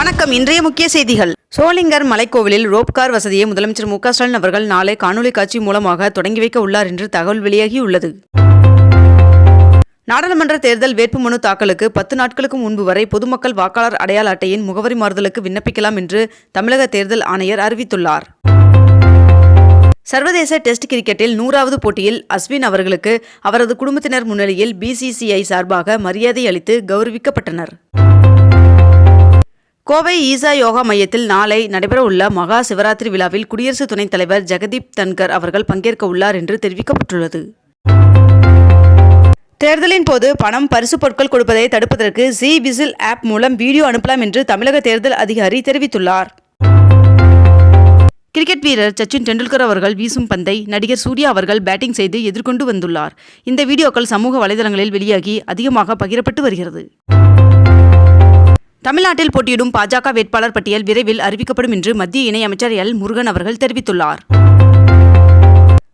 வணக்கம். இன்றைய முக்கிய செய்திகள். சோளிங்கர் மலைக்கோவிலில் ரோப்கார் வசதியை முதலமைச்சர் மு ஸ்டாலின் அவர்கள் நாளை காணொலி காட்சி மூலமாக தொடங்கி வைக்க உள்ளார் என்று தகவல் வெளியாகியுள்ளது. நாடாளுமன்ற தேர்தல் வேட்புமனு தாக்கலுக்கு பத்து நாட்களுக்கு முன்பு வரை பொதுமக்கள் வாக்காளர் அடையாள அட்டையின் முகவரி மாறுதலுக்கு விண்ணப்பிக்கலாம் என்று தமிழக தேர்தல் ஆணையர் அறிவித்துள்ளார். சர்வதேச டெஸ்ட் கிரிக்கெட்டில் நூறாவது போட்டியில் அஸ்வின் அவர்களுக்கு அவரது குடும்பத்தினர் முன்னிலையில் பிசிசிஐ சார்பாக மரியாதை அளித்து கௌரவிக்கப்பட்டனர். கோவை ஈசா யோகா மையத்தில் நாளை நடைபெறவுள்ள மகா சிவராத்திரி விழாவில் குடியரசு துணைத் தலைவர் ஜெகதீப் தன்கர் அவர்கள் பங்கேற்க உள்ளார் என்று தெரிவிக்கப்பட்டுள்ளது. தேர்தலின் போது பணம் பரிசு பொருட்கள் கொடுப்பதை தடுப்பதற்கு ஜி விசில் ஆப் மூலம் வீடியோ அனுப்பலாம் என்று தமிழக தேர்தல் அதிகாரி தெரிவித்துள்ளார். கிரிக்கெட் வீரர் சச்சின் டெண்டுல்கர் அவர்கள் வீசும் பந்தை நடிகர் சூர்யா அவர்கள் பேட்டிங் செய்து எதிர்கொண்டு வந்துள்ளார். இந்த வீடியோக்கள் சமூக வலைதளங்களில் வெளியாகி அதிகமாக பகிரப்பட்டு வருகிறது. தமிழ்நாட்டில் போட்டியிடும் பாஜக வேட்பாளர் பட்டியல் விரைவில் அறிவிக்கப்படும் என்று மத்திய இணையமைச்சர் எல். முருகன் அவர்கள் தெரிவித்துள்ளார்.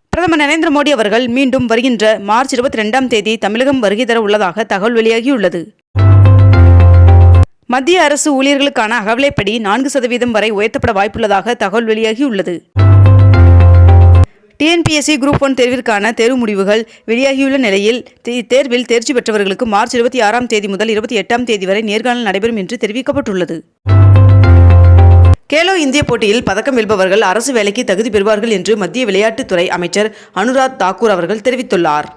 பிரதமர் நரேந்திர மோடி அவர்கள் மீண்டும் வருகின்ற மார்ச் இருபத்தி ரெண்டாம் தேதி தமிழகம் வருகை தர உள்ளதாக தகவல் வெளியாகியுள்ளது. மத்திய அரசு ஊழியர்களுக்கான அகவலைப்படி நான்கு சதவீதம் வரை உயர்த்தப்பட வாய்ப்புள்ளதாக தகவல் வெளியாகியுள்ளது. டிஎன்பிஎஸ்சி குரூப் ஒன் தேர்விற்கான தேர்வு முடிவுகள் வெளியாகியுள்ள நிலையில் இத்தேர்வில் தேர்ச்சி பெற்றவர்களுக்கு மார்ச் இருபத்தி ஆறாம் தேதி முதல் இருபத்தி எட்டாம் தேதி வரை நேர்காணல் நடைபெறும் என்று தெரிவிக்கப்பட்டுள்ளது. கேலோ இந்திய போட்டியில் பதக்கம் வெல்பவர்கள் அரசு வேலைக்கு தகுதி பெறுவார்கள் என்று மத்திய விளையாட்டுத்துறை அமைச்சர் அனுராக் தாக்கூர் அவர்கள் தெரிவித்துள்ளார்.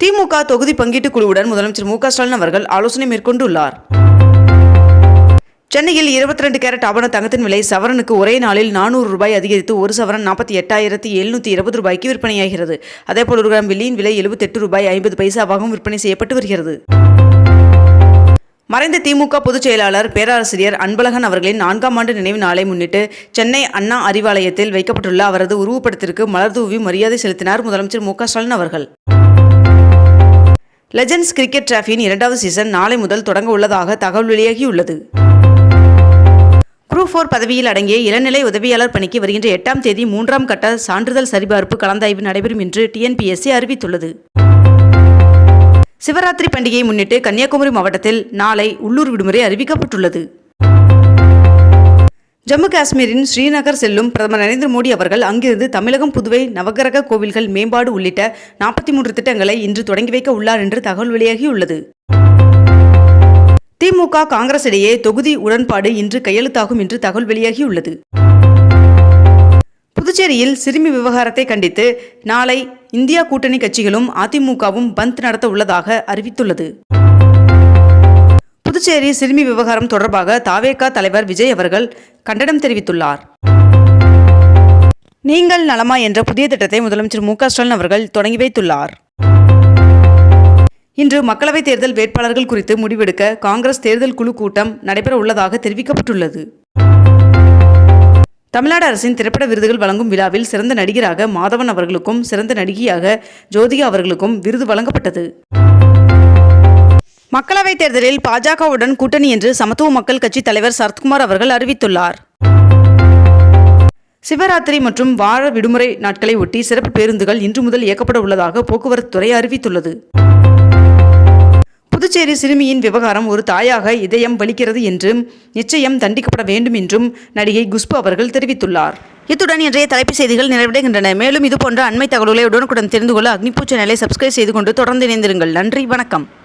திமுக தொகுதி பங்கீட்டுக் குழுவுடன் முதலமைச்சர் மு க ஸ்டாலின் அவர்கள் ஆலோசனை மேற்கொண்டுள்ளார். சென்னையில் 22 ரெண்டு கேரட் ஆபண தங்கத்தின் விலை சவரனுக்கு ஒரே நாளில் நானூறு ரூபாய் அதிகரித்து ஒரு சவரன் நாற்பத்தி எட்டாயிரத்தி எழுநூற்றி இருபது ரூபாய்க்கு விற்பனையாகிறது. அதேபோல் ஒரு கிராம் வெள்ளியின் விலை 78 ரூபாய் ஐம்பது பைசாவாகவும் விற்பனை செய்யப்பட்டு வருகிறது. மறைந்த திமுக பொதுச் செயலாளர் பேராசிரியர் அன்பழகன் அவர்களின் நான்காம் ஆண்டு நினைவு நாளை முன்னிட்டு சென்னை அண்ணா அறிவாலயத்தில் வைக்கப்பட்டுள்ள அவரது உருவப்படத்திற்கு மலர் தூவி மரியாதை செலுத்தினார் முதலமைச்சர் மு ஸ்டாலின் அவர்கள். லெஜண்ட்ஸ் கிரிக்கெட் டிராஃபியின் இரண்டாவது சீசன் நாளை முதல் தொடங்க உள்ளதாக தகவல் வெளியாகியுள்ளது. குரூப் ஃபோர் பதவியில் அடங்கிய இளநிலை உதவியாளர் பணிக்கு வருகின்ற எட்டாம் தேதி மூன்றாம் கட்ட சான்றிதழ் சரிபார்ப்பு கலந்தாய்வு நடைபெறும் என்று டிஎன்பிஎஸ்சி அறிவித்துள்ளது. சிவராத்திரி பண்டிகையை முன்னிட்டு கன்னியாகுமரி மாவட்டத்தில் நாளை உள்ளூர் விடுமுறை அறிவிக்கப்பட்டுள்ளது. ஜம்மு காஷ்மீரின் ஸ்ரீநகர் செல்லும் பிரதமர் நரேந்திர மோடி அவர்கள் அங்கிருந்து தமிழகம் புதுவை நவகிரக கோவில்கள் மேம்பாடு உள்ளிட்ட நாற்பத்தி மூன்று திட்டங்களை இன்று தொடங்கி வைக்க உள்ளார் என்று தகவல் வெளியாகியுள்ளது. திமுக காங்கிரஸ் இடையே தொகுதி உடன்பாடு இன்று கையெழுத்தாகும் என்று தகவல் வெளியாகியுள்ளது. புதுச்சேரியில் சிறுமி விவகாரத்தை கண்டித்து நாளை இந்தியா கூட்டணி கட்சிகளும் அதிமுகவும் பந்த் நடத்த உள்ளதாக அறிவித்துள்ளது. புதுச்சேரி சிறுமி விவகாரம் தொடர்பாக தாவேகா தலைவர் விஜய் அவர்கள் கண்டனம் தெரிவித்துள்ளார். நீங்கள் நலமா என்ற புதிய திட்டத்தை முதலமைச்சர் மு க ஸ்டாலின் அவர்கள் தொடங்கி வைத்துள்ளார். இன்று மக்களவைத் தேர்தல் வேட்பாளர்கள் குறித்து முடிவெடுக்க காங்கிரஸ் தேர்தல் குழு கூட்டம் நடைபெற உள்ளதாக தெரிவிக்கப்பட்டுள்ளது. தமிழ்நாடு அரசின் திரைப்பட விருதுகள் வழங்கும் விழாவில் சிறந்த நடிகராக மாதவன் அவர்களுக்கும் சிறந்த நடிகையாக ஜோதிகா அவர்களுக்கும் விருது வழங்கப்பட்டது. மக்களவைத் தேர்தலில் பாஜகவுடன் கூட்டணி என்று சமத்துவ மக்கள் கட்சி தலைவர் சரத்குமார் அவர்கள் அறிவித்துள்ளார். சிவராத்திரி மற்றும் வார விடுமுறை நாட்களை ஒட்டி சிறப்பு பேருந்துகள் இன்று முதல் இயக்கப்பட உள்ளதாக போக்குவரத்து துறை அறிவித்துள்ளது. புதுச்சேரி சிறுமியின் விவகாரம் ஒரு தாயாக இதயம் வலிக்கிறது என்றும் நிச்சயம் தண்டிக்கப்பட வேண்டும் என்றும் நடிகை குஷ்பு அவர்கள் தெரிவித்துள்ளார். இத்துடன் இன்றைய தலைப்புச் செய்திகள் நிறைவடைகின்றன. மேலும் இதுபோன்ற அண்மை தகவல்களை உடனுக்குடன் தெரிந்து கொள்ள அக்னிபூ சேனலை சப்ஸ்கிரைப் செய்து கொண்டு தொடர்ந்து இணைந்திருங்கள். நன்றி வணக்கம்.